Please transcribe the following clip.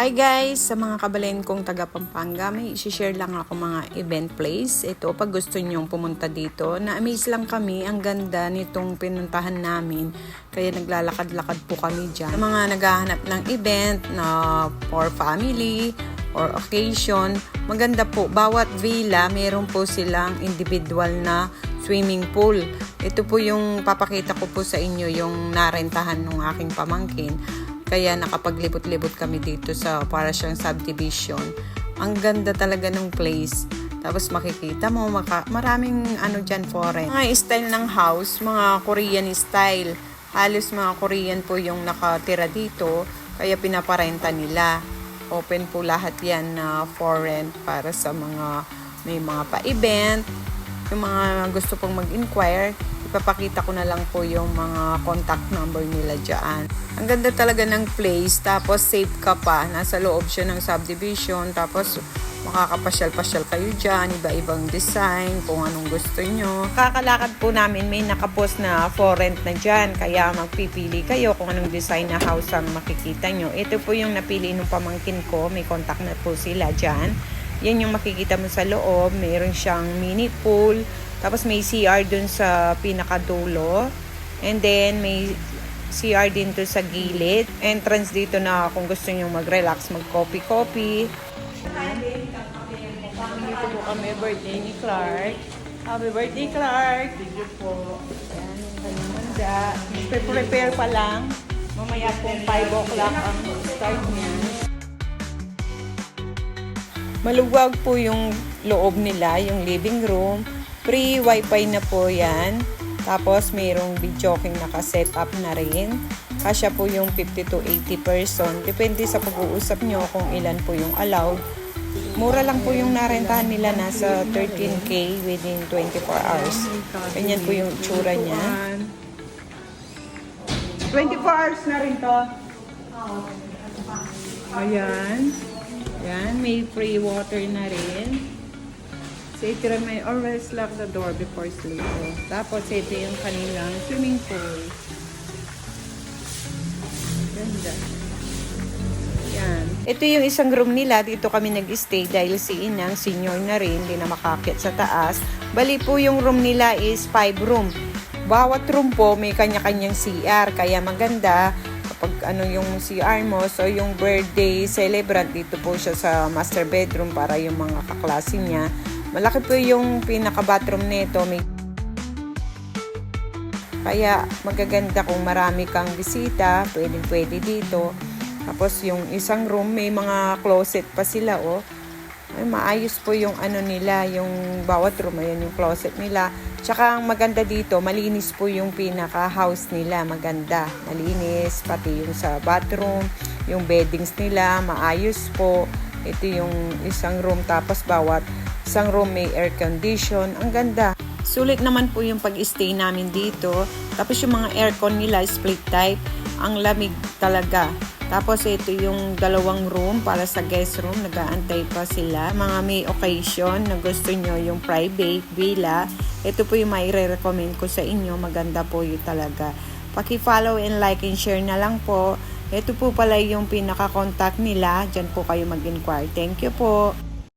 Hi guys! Sa mga kabalen kong taga Pampanga, may isi-share lang ako mga event place. Ito, pag gusto nyong pumunta dito, na-amaze lang kami. Ang ganda nitong pinuntahan namin. Kaya naglalakad-lakad po kami dyan. Sa mga naghahanap ng event na for family or occasion, maganda po. Bawat villa, meron po silang individual na swimming pool. Ito po yung papakita ko po sa inyo yung narentahan ng aking pamangkin. Kaya nakapaglibot-libot kami dito sa para siyang subdivision. Ang ganda talaga ng place. Tapos makikita mo, maka, maraming ano dyan foreign. Mga style ng house, mga Korean style. Halos mga Korean po yung nakatira dito. Kaya pinaparenta nila. Open po lahat yan na foreign para sa mga may mga pa-event. Yung mga gusto pong mag-inquire, ipapakita ko na lang po yung mga contact number nila dyan. Ang ganda talaga ng place, tapos safe ka pa. Nasa loob siya ng subdivision, tapos makakapasyal-pasyal kayo dyan, iba-ibang design, kung anong gusto nyo. Kakalakad po namin, may nakapost na for rent na dyan, kaya magpipili kayo kung anong design na house ang makikita nyo. Ito po yung napili ng pamangkin ko, may contact na po sila dyan. Yan yung makikita mo sa loob, mayroon siyang mini pool, tapos may CR dun sa pinakadulo. And then may CR din to sa gilid. Entrance dito na kung gusto nyo mag-relax, mag-coffee-coffee. Dito po kami, birthday ni Clark. Happy birthday, Clark! Thank you po. Ayan, yung kanyang manda. Prepare pa lang. Mamaya po 5 o'clock ang start niya. Maluwag po yung loob nila, yung living room. Free wifi na po yan. Tapos mayroong videoking naka-set na rin. Kasya po yung 50 to 80 person. Depende sa pag-uusap nyo kung ilan po yung allowed. Mura lang po yung narentahan nila. Nasa 13K within 24 hours. Ganyan po yung itsura niya. 24 hours na rin to. Ayan. Yan, may free water na rin. So, ito rin may always lock the door before sleep. Tapos, ito yung kanilang swimming pool. Ganda. Yan. Ito yung isang room nila. Dito kami nag-stay dahil si Inang, senior na rin, hindi na makakit sa taas. Bali po yung room nila is 5 room. Bawat room po may kanya-kanyang CR. Kaya maganda kapag ano yung CR mo. So, yung birthday celebrant, dito po siya sa master bedroom para yung mga kaklase niya. Malaki po yung pinaka-bathroom nito. May kaya magaganda kung marami kang bisita, pwedeng pwede dito. Tapos yung isang room, may mga closet pa sila, oh. Ay, maayos po yung ano nila, yung bawat room, ayan yung closet nila. Tsaka ang maganda dito, malinis po yung pinaka-house nila, maganda. Malinis, pati yung sa bathroom, yung beddings nila, maayos po. Ito yung isang room, tapos bawat isang room may air condition. Ang ganda. Sulit naman po yung pag-stay namin dito. Tapos yung mga aircon nila, split type. Ang lamig talaga. Tapos ito yung dalawang room para sa guest room. Nagaantay pa sila. Mga may occasion na gusto nyo yung private villa. Ito po yung may recommend ko sa inyo. Maganda po yun talaga. Paki-follow and like and share na lang po. Ito po pala yung pinaka-contact nila. Diyan po kayo mag-inquire. Thank you po.